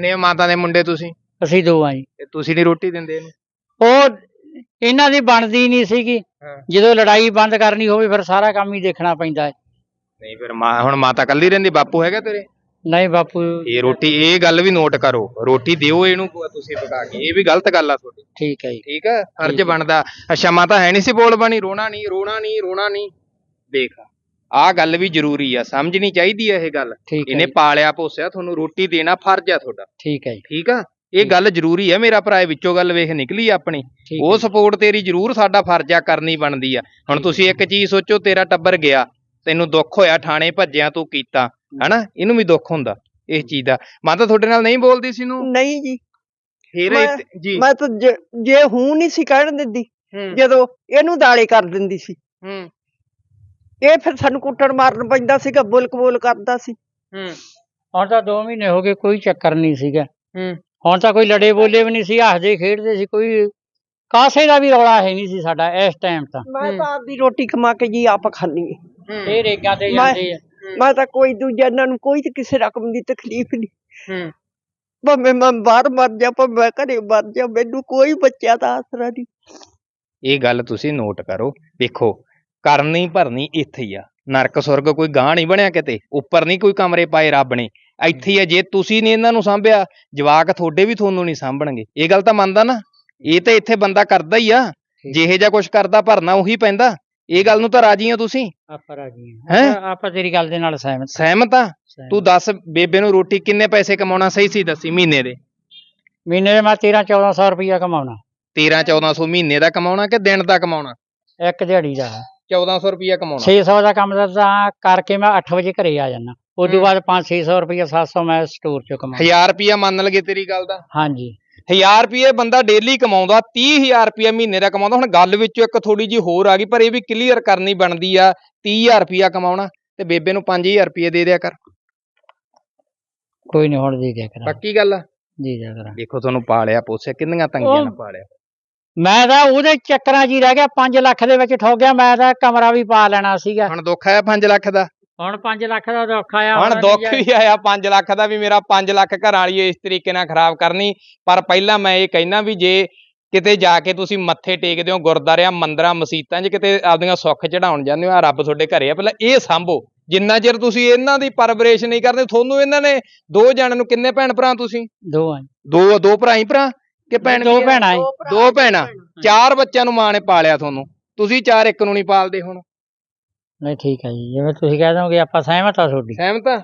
ਨੇ ਮਾਤਾ ਦੇ ਮੁੰਡੇ ਤੁਸੀਂ? ਅਸੀਂ ਦੋ ਆਂ ਜੀ। ਤੇ ਤੁਸੀਂ ਨਹੀਂ ਰੋਟੀ ਦਿੰਦੇ ਇਹਨੂੰ? ਉਹ ਇਹਨਾਂ ਦੀ ਬਣਦੀ ਨਹੀਂ ਸੀਗੀ। ਹਾਂ। ਜਦੋਂ ਲੜਾਈ ਬੰਦ ਕਰਨੀ ਹੋਵੇ ਫਿਰ ਸਾਰਾ ਕੰਮ ਹੀ ਦੇਖਣਾ ਪੈਂਦਾ ਹੈ। ਨਹੀਂ ਫਿਰ ਮਾਂ ਹੁਣ ਮਾਤਾ ਕੱਲੀ ਰਹਿੰਦੀ ਬਾਪੂ ਹੈਗਾ ਤੇਰੇ? ਨਹੀਂ ਬਾਪੂ। ਇਹ ਰੋਟੀ ਇਹ ਗੱਲ ਵੀ ਨੋਟ ਕਰੋ। ਰੋਟੀ ਦਿਓ ਇਹਨੂੰ ਤੁਸੀਂ ਪਕਾ ਕੇ। ਇਹ ਵੀ ਗਲਤ ਗੱਲ ਆ ਤੁਹਾਡੀ। ਠੀਕ ਹੈ ਜੀ। ਠੀਕ ਆ? ਫਰਜ਼। ਬਣਦਾ। ਅੱਛਾ ਮਾਤਾ ਹੈ ਨਹੀਂ ਸੀ ਬੋਲ ਬਣੀ? ਰੋਣਾ ਨਹੀਂ ਰੋਣਾ ਨਹੀਂ ਰੋਣਾ ਨਹੀਂ ਦੇਖ। ਆਹ ਗੱਲ ਵੀ ਜ਼ਰੂਰੀ ਆ ਸਮਝਣੀ ਚਾਹੀਦੀ ਆ ਇਹ ਗੱਲ। ਠੀਕ ਹੈ ਇਹਨੇ ਜੀ, ਪਾਲਿਆ ਪੋਸਿਆ ਤੁਹਾਨੂੰ ਰੋਟੀ ਦੇਣਾ ਫਰਜ਼ ਆ ਤੁਹਾਡਾ। ਠੀਕ ਹੈ ਜੀ। ਠੀਕ ਆ? ਇਹ ਗੱਲ ਜ਼ਰੂਰੀ ਆ ਮੇਰਾ ਭਰਾ ਇਹ ਵਿੱਚੋਂ ਗੱਲ ਵੇਖ ਨਿਕਲੀ ਆ ਆਪਣੀ। ਠੀਕ ਉਹ ਹੈ। ਸਪੋਰਟ ਤੇਰੀ ਜ਼ਰੂਰ ਸਾਡਾ ਫਰਜ਼ ਆ ਕਰਨੀ ਬਣਦੀ ਆ। ਹੁਣ ਤੁਸੀਂ ਇੱਕ ਚੀਜ਼ ਸੋਚੋ ਤੇਰਾ ਟੱਬਰ ਗਿਆ ਤੈਨੂੰ ਦੁੱਖ ਹੋਇਆ ਥਾਣੇ ਭੱਜਿਆ ਤੂੰ ਕੀਤਾ। ਹਨਾ? ਇਹਨੂੰ ਵੀ ਦੁੱਖ ਹੁੰਦਾ ਇਸ ਚੀਜ਼ ਦਾ। ਮਾਤਾ ਤੁਹਾਡੇ ਨਾਲ ਨਹੀਂ ਬੋਲਦੀ ਸੀ ਨੂੰ ਨਹੀਂ ਜੀ। ਫੇਰ ਮੈਂ- ਇਹ- ਜੀ। ਮੈਂ ਤਾਂ ਜੇ- ਜੇ ਹੂੰ ਨਹੀਂ ਸੀ ਕਹਿਣ ਦਿੰਦੀ ਹੂੰ। ਜਦੋਂ ਇਹਨੂੰ ਦਾਲੇ ਕਰ ਦਿੰਦੀ ਸੀ। ਹੂੰ। ਇਹ ਫਿਰ ਸਾਨੂੰ ਕੁੱਟਣ ਮਾਰਨ ਪੈਂਦਾ ਸੀਗਾ ਬੋਲ ਕਬੋਲ ਕਰਦਾ ਸੀ। ਹੂੰ। ਹੁਣ ਤਾਂ 2 ਮਹੀਨੇ ਹੋ ਗਏ ਕੋਈ ਚੱਕਰ ਨਹੀਂ ਸੀਗਾ। ਹੂੰ। ਹੁਣ ਤਾਂ ਕੋਈ ਲੜੇ ਬੋਲੇ ਵੀ ਨਹੀਂ ਸੀ ਹੱਸਦੇ ਖੇਡਦੇ ਸੀ ਕੋਈ ਕਾਸੇ ਦਾ ਵੀ ਰੌਲਾ ਹੈ ਨਹੀਂ ਸੀ ਸਾਡਾ ਇਸ ਟਾਈਮ ਤਾਂ। ਮੈਂ ਤਾਂ ਆਪਦੀ ਰੋਟੀ ਕਮਾ ਕੇ ਜੀ ਆਪ ਖਾਂਦੀ ਹਾਂ। ਇਹ ਰੇਗਾਂ ਤੇ ਜਾਂਦੇ ਆ। ਮੈਂ ਤਾਂ ਕੋਈ ਦੂਜੇ ਇਹਨਾਂ ਨੂੰ ਕੋਈ ਤੇ ਕਿਸੇ ਰਕਮ ਦੀ ਤਕਲੀਫ ਨਹੀਂ। ਹੂੰ। ਭਾਵੇਂ ਮੈਂ ਬਾਹਰ ਮਰ ਜਾ ਭਾਵੇਂ ਮੈਂ ਘਰੇ ਮਰ ਜਾ ਮੈਨੂੰ ਕੋਈ ਬੱਚਿਆਂ ਦਾ ਆਸਰਾ ਨਹੀਂ। ਇਹ ਗੱਲ ਤੁਸੀਂ ਨੋਟ ਕਰੋ ਦੇਖੋ ਕਰਨੀ ਭਰਨੀ ਇੱਥੇ ਹੀ ਆ। ਨਰਕ ਸੁਰਗ ਕੋਈ ਗਾਂ ਨਹੀਂ ਬਣਿਆ ਕਿਤੇ ਉੱਪਰ ਨਹੀਂ ਕੋਈ ਕਮਰੇ ਪਾਏ ਰੱਬ ਨੇ। ਇੱਥੇ ਹੀ ਆ ਜੇ ਤੁਸੀਂ ਨਹੀਂ ਇਹਨਾਂ ਨੂੰ ਸਾਂਭਿਆ ਜਵਾਕ ਤੁਹਾਡੇ ਵੀ ਤੁਹਾਨੂੰ ਨਹੀਂ ਸਾਂਭਣਗੇ। ਇਹ ਗੱਲ ਤਾਂ ਮੰਨਦਾ ਨਾ। ਇਹ ਤਾਂ ਇੱਥੇ ਬੰਦਾ ਕਰਦਾ ਹੀ ਆ। ਜਿਹੇ ਜਿਹਾ ਕੁਝ ਕਰਦਾ ਭਰਨਾ ਉਹੀ ਪੈਂਦਾ। ਇਹ ਗੱਲ ਨੂੰ ਤਾਂ ਰਾਜੀ ਹੋ ਤੁਸੀਂ? ਆਪਾਂ ਰਾਜੀ ਹੈਂ? ਹਾਂ? ਆਪਾਂ- ਤੇਰੀ ਗੱਲ ਦੇ ਨਾਲ ਸਹਿਮਤ ਸਹਿਮਤ ਆ। ਤੂੰ ਦੱਸ ਬੇਬੇ ਨੂੰ ਰੋਟੀ ਕਿੰਨੇ ਪੈਸੇ ਕਮਾਉਣਾ? ਸਹੀ ਸੀ ਦੱਸੀ ਮਹੀਨੇ ਦੇ। ਮਹੀਨੇ ਦੇ ਮੈਂ 13 1400 ਰੁਪਇਆ ਕਮਾਉਣਾ। 13 1400 ਮਹੀਨੇ ਦਾ ਕਮਾਉਣਾ ਕਿ ਦਿਨ ਦਾ ਕਮਾਉਣਾ? ਇੱਕ ਦਿਹਾੜੀ ਦਾ। 1400 ਰੁਪਇਆ ਕਮਾਉਣਾ। 600 ਦਾ ਕੰਮ ਦਾ ਤਾਂ ਕਰਕੇ ਮੈਂ 8 ਵਜੇ ਘਰੇ ਆ ਜਾਣਾ ਉਸ ਤੋਂ। ਬਾਅਦ 5 600 ਰੁਪਇਆ 700 ਮੈਂ ਸਟੋਰ ਚੋਂ ਕਮਾਉਣਾ 1000 ਰੁਪਇਆ ਮੰਨ ਲਗੇ ਤੇਰੀ ਗੱਲ ਦਾ। ਹਾਂਜੀ। 1000 ਰੁਪਏ ਬੰਦਾ ਡੇਲੀ ਕਮਾਉਂਦਾ 30000 ਰੁਪਏ ਮਹੀਨੇ ਦਾ ਕਮਾਉਂਦਾ। ਹੁਣ ਗੱਲ ਵਿੱਚੋਂ ਇੱਕ ਥੋੜੀ ਜੀ ਹੋਰ ਆ ਗਈ ਪਰ ਇਹ ਵੀ ਕਲੀਅਰ ਕਰਨੀ ਬਣਦੀ ਆ 30000 ਰੁਪਿਆ ਕਮਾਉਣਾ ਤੇ ਬੇਬੇ ਨੂੰ 5000 ਰੁਪਏ ਦੇ ਦਿਆ ਕਰ। ਕੋਈ ਨਹੀਂ ਹੁਣ ਦੇ ਦਿਆ ਕਰਾਂ। ਪੱਕੀ ਗੱਲ ਆ? ਦੇ ਦਿਆ ਕਰਾਂ। ਦੇਖੋ ਤੁਹਾਨੂੰ ਪਾਲਿਆ ਪੋਸਿਆ ਕਿੰਨੀਆਂ ਤੰਗੀਆਂ ਨਾਲ ਪਾਲਿਆ। ਮੈਂ ਤਾਂ ਉਹਦੇ ਚੱਕਰਾਂ 'ਚ ਹੀ ਰਹਿ ਗਿਆ 5 ਲੱਖ ਦੇ ਵਿੱਚ ਠੋਕ ਗਿਆ ਮੈਂ ਤਾਂ ਕਮਰਾ ਵੀ ਪਾ ਲੈਣਾ ਸੀਗਾ। ਹੁਣ ਦੁੱਖ ਆਇਆ 5 ਲੱਖ ਦਾ? ਹੁਣ 5 ਲੱਖ ਦਾ ਦੁੱਖ ਆਇਆ ਹੁਣ ਦੁੱਖ ਵੀ ਆਇਆ। 5 ਲੱਖ ਦਾ ਵੀ ਮੇਰਾ 5 ਲੱਖ ਘਰ ਵਾਲੀ ਇਸ ਤਰੀਕੇ ਨਾਲ ਖਰਾਬ ਕਰਨੀ। ਪਰ ਪਹਿਲਾਂ ਮੈਂ ਇਹ ਕਹਿਣਾ ਵੀ ਜੇ ਕਿਤੇ ਜਾ ਕੇ ਤੁਸੀਂ ਮੱਥੇ ਟੇਕਦੇ ਹੋ ਗੁਰਦਾਰਿਆਂ ਮੰਦਰਾਂ ਮਸੀਤਾਂ 'ਚ ਕਿਤੇ ਆਪਦੀਆਂ ਸੁੱਖ ਚੜਾਉਣ ਜਾਂਦੇ ਹੋ ਆ ਰੱਬ ਤੁਹਾਡੇ ਘਰੇ ਆ ਪਹਿਲਾਂ ਇਹ ਸੰਭੋ। ਜਿੰਨਾ ਚਿਰ ਤੁਸੀਂ ਇਹਨਾਂ ਦੀ ਪਰਵਰਿਸ਼ ਨਹੀਂ ਕਰਦੇ ਤੁਹਾਨੂੰ ਇਹਨਾਂ ਨੇ ਦੋ ਜਣਾਂ ਨੂੰ ਕਿੰਨੇ ਭੈਣ ਭਰਾ ਤੁਸੀਂ? ਦੋ ਆ ਦੋ ਦੋ ਭਰਾ ਹੀ ਭਰਾ? ਕਿ ਭੈਣ ਦੋ? ਭੈਣਾਂ ਏ। ਦੋ ਭੈਣਾਂ। ਚਾਰ ਬੱਚਿਆਂ ਨੂੰ ਮਾਂ ਨੇ ਪਾਲਿਆ ਤੁਹਾਨੂੰ। ਤੁਸੀਂ ਚਾਰ ਇੱਕ ਨੂੰ ਨਹੀਂ ਪਾਲਦੇ ਹੁਣ। ਨਹੀਂ ਠੀਕ ਹੈ ਜੀ। ਜਿਵੇਂ ਤੁਸੀਂ ਕਹਿ ਦੋਗੇ ਆਪਾਂ ਸਹਿਮਤ ਆ ਤੁਹਾਡੀ। ਸਹਿਮਤ ਆ